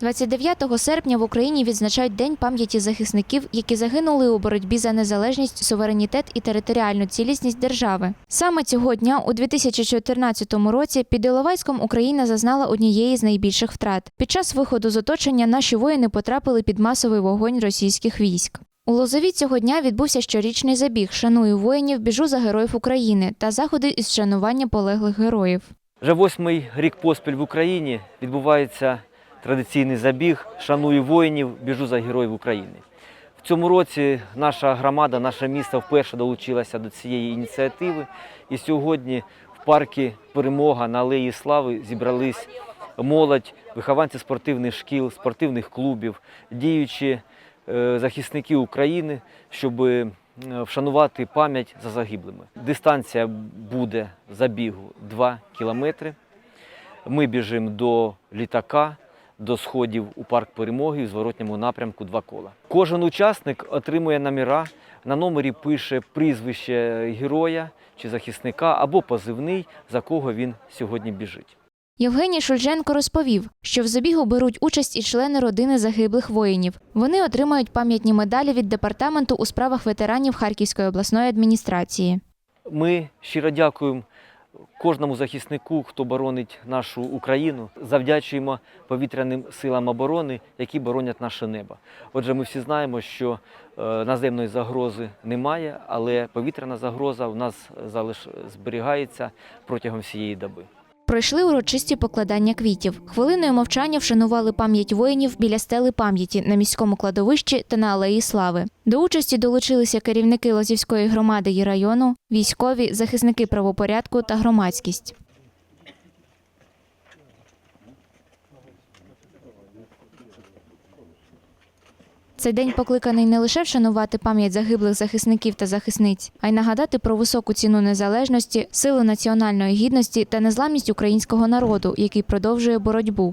29 серпня в Україні відзначають День пам'яті захисників, які загинули у боротьбі за незалежність, суверенітет і територіальну цілісність держави. Саме цього дня, у 2014 році, під Іловайськом Україна зазнала однієї з найбільших втрат. Під час виходу з оточення наші воїни потрапили під масовий вогонь російських військ. У Лозові цього дня відбувся щорічний забіг Шаную воїнів, біжу за героїв України та заходи із вшанування полеглих героїв. Вже восьмий рік поспіль в Україні відбувається традиційний забіг Шаную воїнів, біжу за героїв України. В цьому році наша громада, наше місто вперше долучилося до цієї ініціативи. І сьогодні в парку Перемога на Алеї Слави зібрались молодь, вихованці спортивних шкіл, спортивних клубів, діючі е, захисники України, щоб е, вшанувати пам'ять за загиблими. Дистанція буде забігу 2 кілометри. Ми біжимо до літака, до сходів у парк перемоги і в зворотньому напрямку два кола. Кожен учасник отримує номера. На номері пише прізвище героя чи захисника або позивний, за кого він сьогодні біжить. Євгеній Шульженко розповів, що в забігу беруть участь і члени родини загиблих воїнів. Вони отримають пам'ятні медалі від департаменту у справах ветеранів Харківської обласної адміністрації. Ми щиро дякуємо кожному захиснику, хто боронить нашу Україну. Завдячуємо повітряним силам оборони, які боронять наше небо. Отже, ми всі знаємо, що е, наземної загрози немає, але повітряна загроза у нас залиш зберігається протягом всієї доби. Пройшли урочисті покладання квітів. Хвилиною мовчання вшанували пам'ять воїнів біля стели пам'яті на міському кладовищі та на алеї Слави. До участі долучилися керівники Лозівської громади і району, військові, захисники правопорядку та громадськість. Цей день покликаний не лише вшанувати пам'ять загиблих захисників та захисниць, а й нагадати про високу ціну незалежності, силу національної гідності та незламність українського народу, який продовжує боротьбу.